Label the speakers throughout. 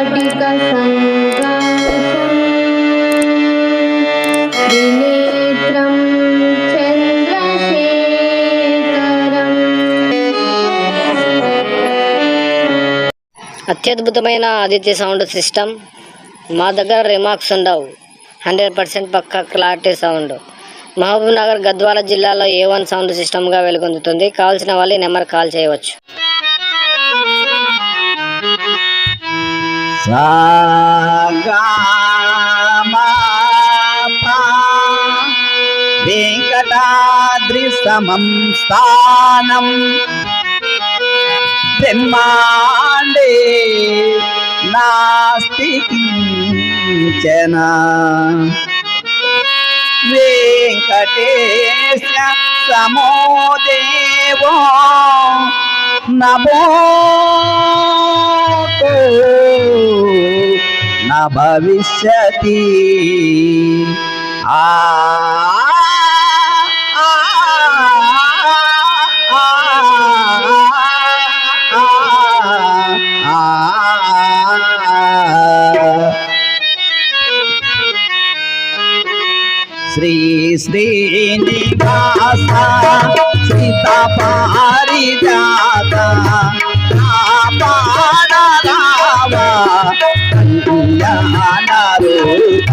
Speaker 1: స్ఫటిక చంద్రశేఖరం.
Speaker 2: అత్యద్భుతమైన Aditya sound system. మా దగ్గర రిమార్క్స్ ఉండవు. హండ్రెడ్ పర్సెంట్ పక్క clarity sound. Mahabubnagar Gadwal జిల్లాలో ఏ వన్ సౌండ్ సిస్టమ్గా వెలుగొందుతుంది? కావాల్సిన వాళ్ళు ఈ నెంబర్ కాల్ చేయవచ్చు.
Speaker 3: వెంకటాద్రి సమం స్థానం. బ్రహ్మాండే నాస్తి కించన వెంకటేశ సమో దేవో. నమో न भविष्यति आ श्री श्रीनिवासा आ, आ, శ్రీ శ్రీనివాస సీతా పారిజాత పాడరావా కళ్యాణ రూప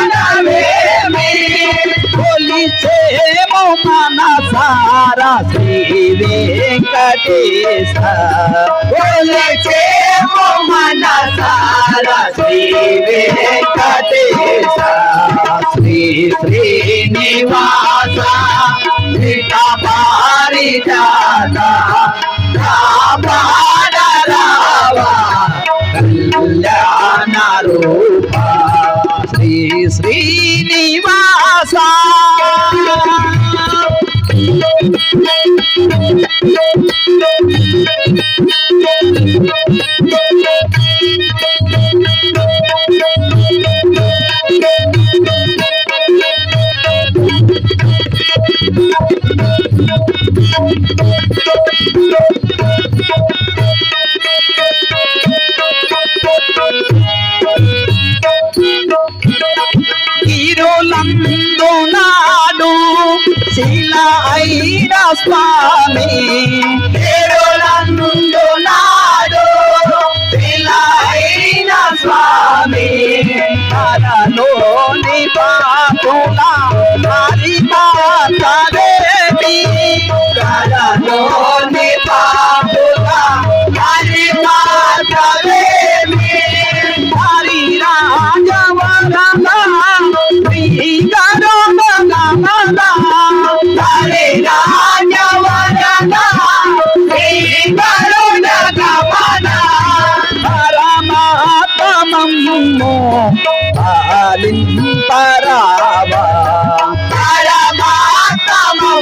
Speaker 3: పలుకాడవేమి శ్రీ వెంకటేశ కొలిచేమో మనసారా శ్రీ వెంకటేశ శ్రీ శ్రీనివాస పారిజాత కాపాడరావా కళ్యాణ రూప శ్రీ శ్రీనివాస. ఇరులందు స్వామి ఇరులందు నాడు శిల అయిన స్వామి కరలోని పాపుల హరి మాతరేమి కరలోని పాపుల హరి మాతరేమి హరి రాజవరణ శ్రీ గరుడ గమన పాలింపరావా? పరమాత్మము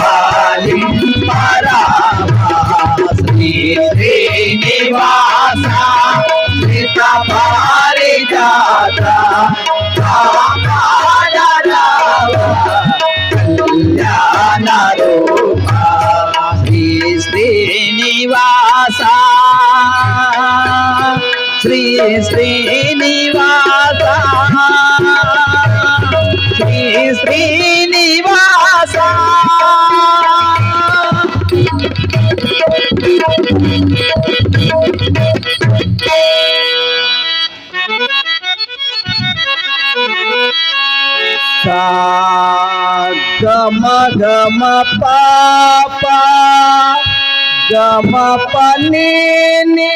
Speaker 3: పాలింపరావా? శ్రీ శ్రీనివాస శ్రీత పారిజాత धा गम गम पापा गम पने ने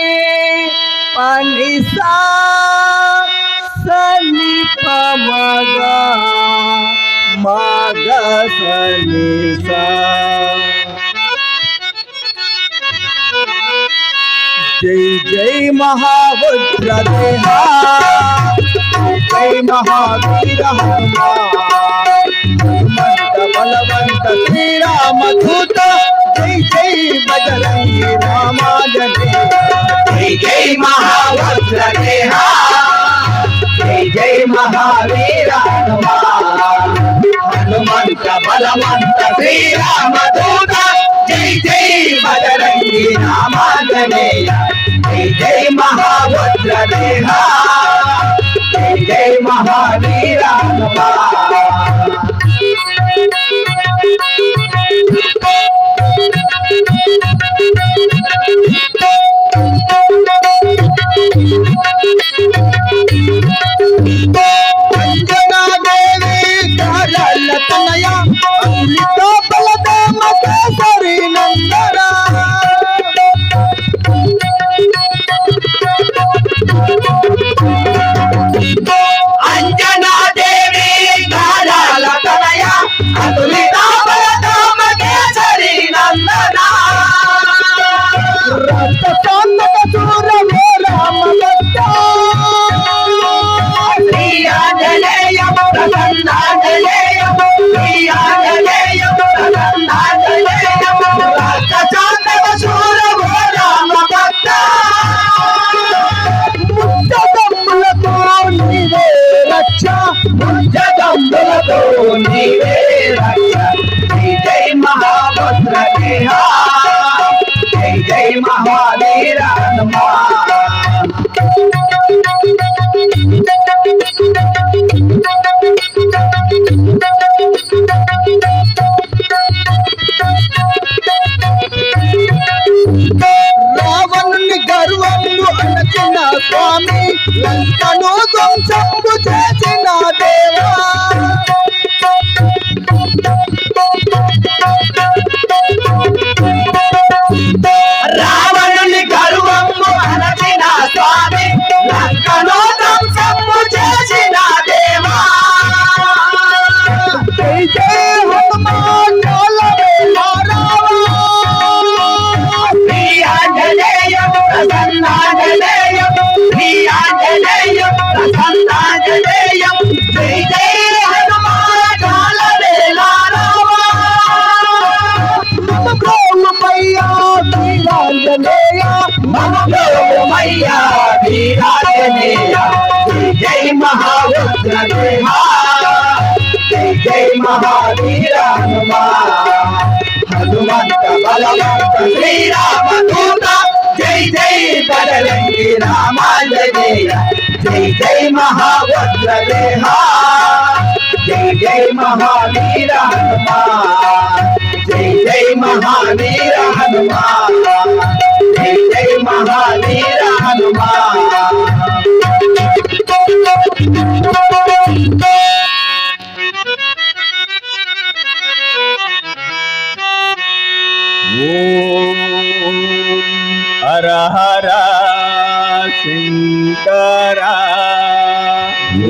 Speaker 3: पनी सा सनी पमगा मग सनी सा जय जय महावज्र జై మహావీర హనుమంత బలవంత శ్రీరామదూత. జై జై బజరంగి రామాజనే జై జై మహావజ్ర జై జై మహావీర హనుమంత బలవంత శ్రీరామదూత. జై జై బజరంగి రామాజనే జై జై మహావజ్ర దేహా జై జై మహావీర అంజనాదేవి జై జై మహావీర రావణుని గర్వము అణచిన స్వామి లంకను ధ్వంసము చేసిన ప్రోమయ్యా వీరాంజనేయ జై జై మహారుద్ర దేవా జై జై మహావీర హనుమా హనుమంత బలవంత శ్రీరామదూత జై జై బదరంగి రామాంజనేయ జై జై మహావజ్ర దేహ జై జై మహావీర హనుమా హనుమా హర హర శంకర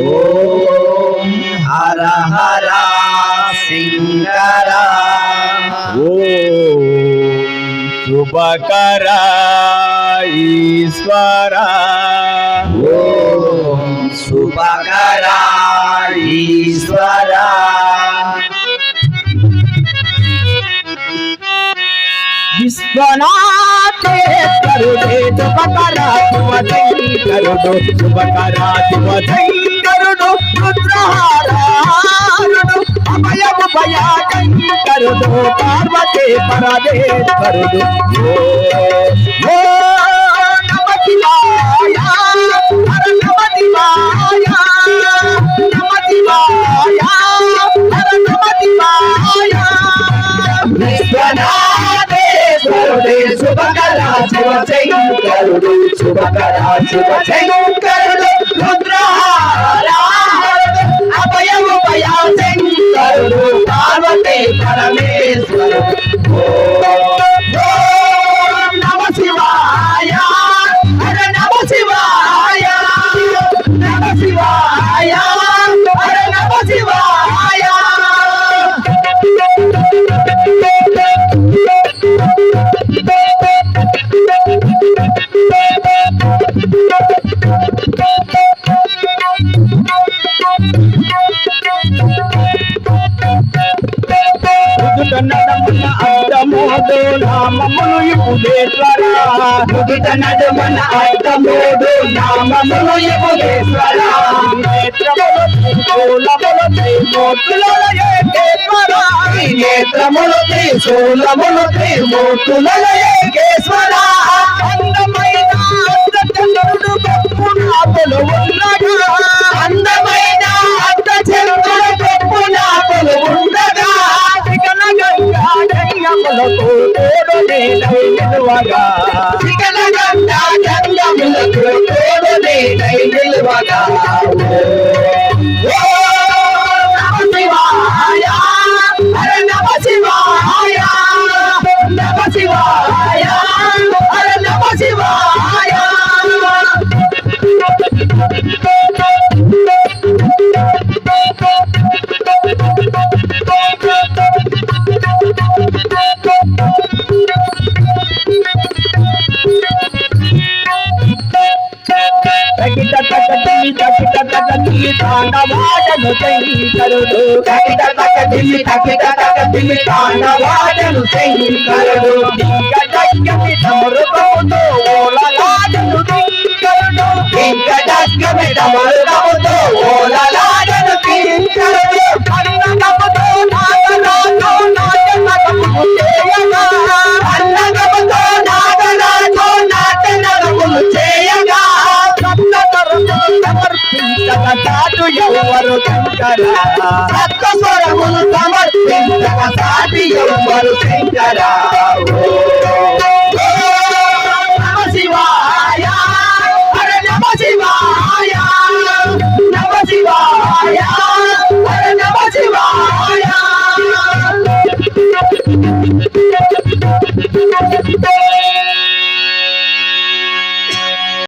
Speaker 3: ఓం హర హర శంకర ఓం శుభకర ఈశ్వర. శుభకర ఈశ్వర. విశ్వనాథ కరుడే శుభకరా శివజంగి కరుడు శుభకరా శివజంకరుడు రుద్రహారారుడు అభయము భయాకంకరుడు పార్వతే పరమేశ్వరుడు. ఓ ఓ నమ శివాయ హర నమ శివాయ నమ శివాయ హర నమ శివాయ విశ్వనాథేశ్వరుడే శుభకరా శివ శంకరుడు శుభకరా శివ శంకరుడు పరమేశ్వరుడు నామములు ఇప్పుడేశ్వరా ముదిత నడుమన అర్థమోదు నామములు ఇప్పుడేశ్వరా నేత్రములు త్రిశూలములు త్రిమూర్తులలో ఏకేశ్వరా అందమైన చంద్రుడు పప్పునాపులు ఉన్నగా అందమైన అర్ధ చంద్రుడు పప్పునాపులు తాండవాడను తగటి తగిట తగటి తాండవాడను శంకరుడు తగిట తగటి తగిట తగటి తాండవాడను శంకరుడు దిగ్గజయ్యమి సమృతముతో ఓలలాడను శంకరుడు అన్నదముతో నాగరాజు నాట్యనగము చేయగా అన్నదముతో నాగరాజు నాట్యనగములు చేయగా సప్తస్వరములు సమర్పించక సాటు ఎవరు శంకరా సమర్పించక సాటి ఎవరు శంకరా హర